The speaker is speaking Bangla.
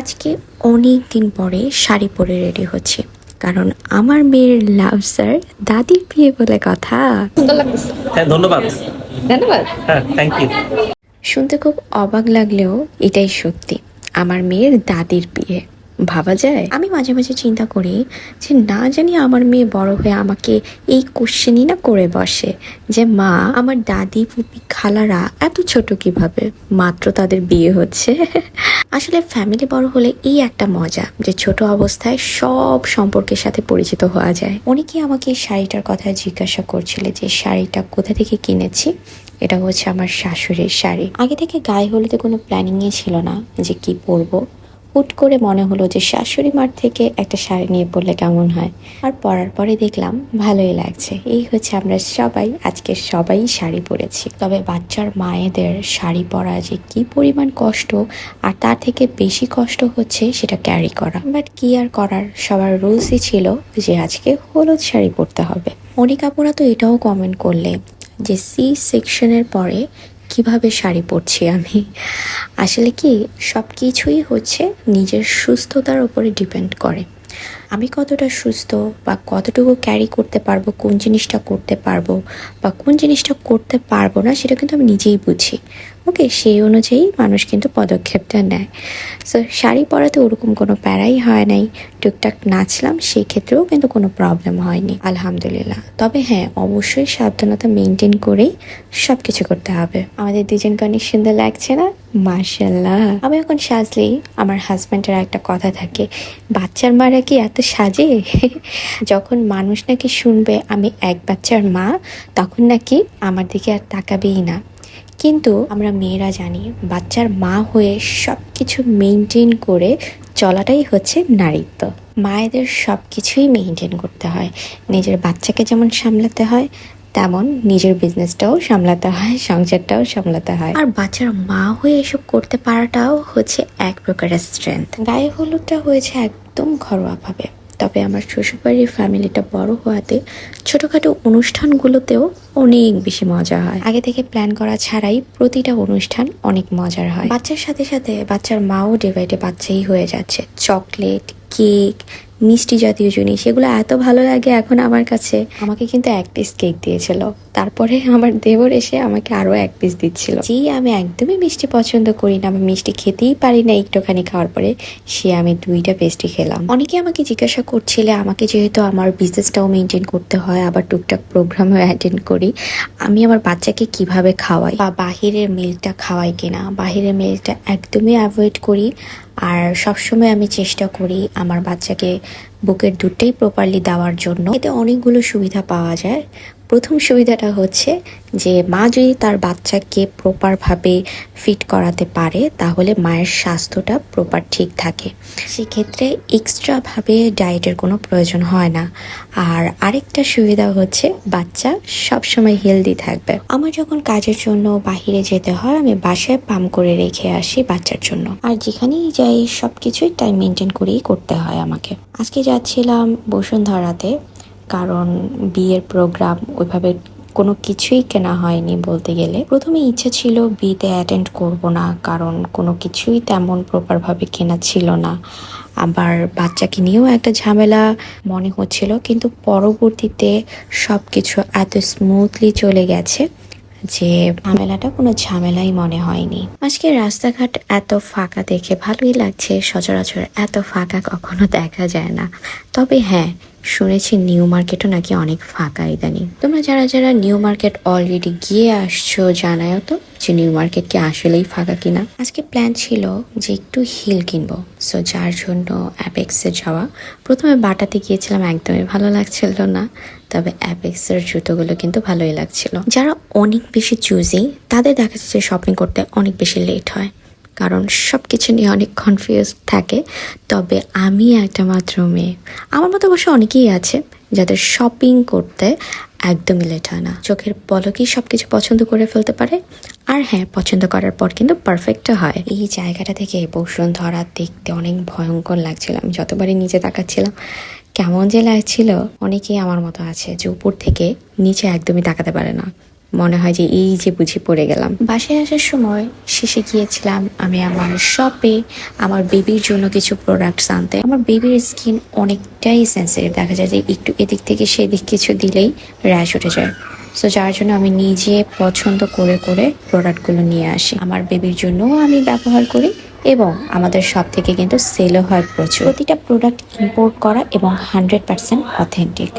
আজকে অনেক দিন পরে শাড়ি পরে রেডি হচ্ছে। কারণ আমার মেয়ের লাভ স্যার দাদির বিয়ে বলে কথা। সুন্দর লাগতেছে। হ্যাঁ ধন্যবাদ। ধন্যবাদ। হ্যাঁ থ্যাংক ইউ শুনতে খুব অবাক লাগলেও এটাই সত্যি আমার মেয়ের দাদির বিয়ে। ভাবা যায়? আমি মাঝে মাঝে চিন্তা করি যে না জানি আমার মেয়ে বড় হয়ে আমাকে এই কোশ্চেনই না করে বসে যে, মা, আমার দাদি, ফুপি, খালারা এত ছোট কীভাবে? মাত্র তাদের বিয়ে হচ্ছে। আসলে ফ্যামিলি বড় হলে এই একটা মজা যে ছোট অবস্থায় সব সম্পর্কের সাথে পরিচিত হওয়া যায়। অনেকেই আমাকে এই শাড়িটার কথা জিজ্ঞাসা করছিল যে, শাড়িটা কোথা থেকে কিনেছি? এটা হচ্ছে আমার শাশুড়ির শাড়ি। আগে থেকে গায়ে হলুদে কোনো প্ল্যানিংই ছিল না যে কি পরবো। হুট করে মনে হলো যে শাশুড়ি মার থেকে একটা শাড়ি নিয়ে পরলে কেমন হয়। আর পরার পরে দেখলাম ভালোই লাগছে। এই হচ্ছে আমরা সবাই, আজকে সবাই শাড়ি পরেছি। তবে বাচ্চার মায়েদের শাড়ি পরা যে কি পরিমাণ কষ্ট আর তার থেকে বেশি কষ্ট হচ্ছে সেটা ক্যারি করা। বাট কি আর করার? সবার রুলসই ছিল যে আজকে হলুদ শাড়ি পরতে হবে। অনেক আপুরা তো এটাও কমেন্ট করলে যে সি সেকশনের পরে কীভাবে শাড়ি পরছি আমি? আসলে কি সব কিছুই হচ্ছে নিজের সুস্থতার উপরে ডিপেন্ড করে। আমি কতটা সুস্থ বা কতটুকু ক্যারি করতে পারব, কোন জিনিসটা করতে পারব বা কোন জিনিসটা করতে পারব না, সেটা কিন্তু আমি নিজেই বুঝি। ওকে সেই অনুযায়ী মানুষ কিন্তু পদক্ষেপটা নেয়। সো শাড়ি পরাতে ওরকম কোনো প্যারাই হয় নাই। টুকটাক নাচলাম, সেই ক্ষেত্রেও কিন্তু কোনো প্রবলেম হয়নি, আলহামদুলিল্লাহ। তবে হ্যাঁ অবশ্যই সাবধানতা মেনটেন করেই সব কিছু করতে হবে। আমাদের দুজন অনেক সুন্দর লাগছে না? মার্শাল্লাহ আমি এখন সাজলেই আমার হাজব্যান্ডের একটা কথা থাকে, বাচ্চার মারা কি এত সাজে। যখন মানুষ নাকি শুনবে আমি এক বাচ্চার মা, তখন নাকি আমার দিকে আর তাকাবেই না। কিন্তু আমরা মেয়েরা জানি, বাচ্চার মা হয়ে সব কিছু মেনটেন করে চলাটাই হচ্ছে নারীত্ব। মায়েদের সব কিছুই মেনটেন করতে হয়। নিজের বাচ্চাকে যেমন সামলাতে হয় তেমন নিজের বিজনেসটাও সামলাতে হয় সংসারটাও সামলাতে হয়। আর বাচ্চার মা হয়ে এসব করতে পারাটাও হচ্ছে এক প্রকারের স্ট্রেংথ গায়ে হলুদটা হয়েছে একদম ঘরোয়াভাবে। তবে আমার শ্বশুরবাড়ির ফ্যামিলিটা বড় হওয়াতে ছোটোখাটো অনুষ্ঠানগুলোতেও অনেক বেশি মজা হয়। আগে থেকে প্ল্যান করা ছাড়াই প্রতিটা অনুষ্ঠান অনেক মজার হয়। বাচ্চার সাথে সাথে বাচ্চার মাও ডিভাইডে বাচ্চাই হয়ে যাচ্ছে। চকলেট কেক মিষ্টি জাতীয় জিনিস এগুলো এত ভালো লাগে এখন আমার কাছে। আমাকে কিন্তু এক পিস কেক দিয়েছিল। তারপরে আমার দেবর এসে আমাকে আরও এক পিস দিচ্ছিল। জি আমি একদমই মিষ্টি পছন্দ করি না আমি মিষ্টি খেতেই পারি না একটুখানি খাওয়ার পরে। সে আমি দুইটা পেস্ট্রি খেলাম। অনেকে আমাকে জিজ্ঞাসা করছিলে আমাকে যেহেতু আমার বিজনেসটাও মেনটেন করতে হয় আবার টুকটাক প্রোগ্রামও অ্যাটেন্ড করি আমি আমার বাচ্চাকে কীভাবে খাওয়াই বা বাহিরের মিলটা খাওয়াই কিনা? বাহিরের মিলটা একদমই অ্যাভয়েড করি আর সবসময় আমি চেষ্টা করি আমার বাচ্চাকে বুকের দুধটাই প্রপারলি দেওয়ার জন্য। এতে অনেকগুলো সুবিধা পাওয়া যায়। প্রথম সুবিধাটা হচ্ছে যে মা যদি তার বাচ্চাকে প্রপারভাবে ফিট করাতে পারে, তাহলে মায়ের স্বাস্থ্যটা প্রপার ঠিক থাকে। সেক্ষেত্রে এক্সট্রাভাবে ডায়েটের কোনো প্রয়োজন হয় না। আর আরেকটা সুবিধা হচ্ছে বাচ্চা সবসময় হেলদি থাকবে। আমার যখন কাজের জন্য বাহিরে যেতে হয়, আমি বাসায় পাম করে রেখে আসি বাচ্চার জন্য। আর যেখানেই যাই সব কিছুই টাইম মেনটেন করেই করতে হয় আমাকে। আজকে যাচ্ছিলাম বসুন্ধরাতে। কারণ বিয়ের প্রোগ্রাম ওইভাবে কোনো কিছুই কেনা হয়নি বলতে গেলে। প্রথমে ইচ্ছা ছিল বিয়েতে অ্যাটেন্ড করব না, কারণ কোনো কিছুই তেমন প্রপারভাবে কেনা ছিল না। আবার বাচ্চাকে নিয়েও একটা ঝামেলা মনে হচ্ছিল, কিন্তু পরবর্তীতে সব কিছু এত স্মুথলি চলে গেছে। যে ঝামেলাটা কোনো ঝামেলাই মনে হয়নি। আজকে রাস্তাঘাট এত ফাঁকা দেখে ভালোই লাগছে, সচরাচর এত ফাঁকা কখনো দেখা যায় না। তবে হ্যাঁ শুনেছি নিউ মার্কেটও নাকি অনেক ফাঁকা ইদানিং। তোমরা যারা যারা নিউ মার্কেট অলরেডি গিয়ে আসছো জানায় তো যে নিউ মার্কেট কি আসলেই ফাঁকা কিনা। আজকে প্ল্যান ছিল যে একটু হিল কিনবো। সো যার জন্য অ্যাপেক্সে যাওয়া। প্রথমে বাটাতে গিয়েছিলাম, একদমই ভালো লাগছিল না। তবে অ্যাপেক্সের জুতোগুলো কিন্তু ভালোই লাগছিল। যারা অনেক বেশি চুজি তাদের দেখা যাচ্ছে শপিং করতে অনেক বেশি লেট হয়। কারণ সব কিছু নিয়ে অনেক কনফিউজ থাকে। তবে আমি একটা মাত্র মেয়ে। আমার মতো অবশ্য অনেকেই আছে যাদের শপিং করতে একদমই লেট হয় না। চোখের পলকেই সব কিছু পছন্দ করে ফেলতে পারে। আর হ্যাঁ পছন্দ করার পর কিন্তু পারফেক্টও হয়। এই জায়গাটা থেকে বসুন্ধরা দেখতে অনেক ভয়ঙ্কর লাগছিল। আমি যতবারই নিচে তাকাচ্ছিলাম কেমন যে লাগছিল, অনেকেই আমার মতো আছে যে উপর থেকে নিচে একদমই তাকাতে পারে না। মনে হয় যে এই যে বুঝি পড়ে গেলাম। বাসায় আসার সময় শেষে গিয়েছিলাম আমি আমার শপে আমার বেবির জন্য কিছু প্রোডাক্টস আনতে। আমার বেবির স্কিন অনেকটাই সেন্সিটিভ দেখা যায় যে একটু এদিক থেকে সেদিক কিছু দিলেই র্যাশ উঠে যায়। সো যার জন্য আমি নিজে পছন্দ করে করে প্রোডাক্টগুলো নিয়ে আসি। আমার বেবির জন্যও আমি ব্যবহার করি এবং আমাদের সব থেকে কিন্তু সেলও হয় প্রচুর। প্রতিটা প্রোডাক্ট ইম্পোর্ট করা এবং হান্ড্রেড পার্সেন্ট অথেন্টিক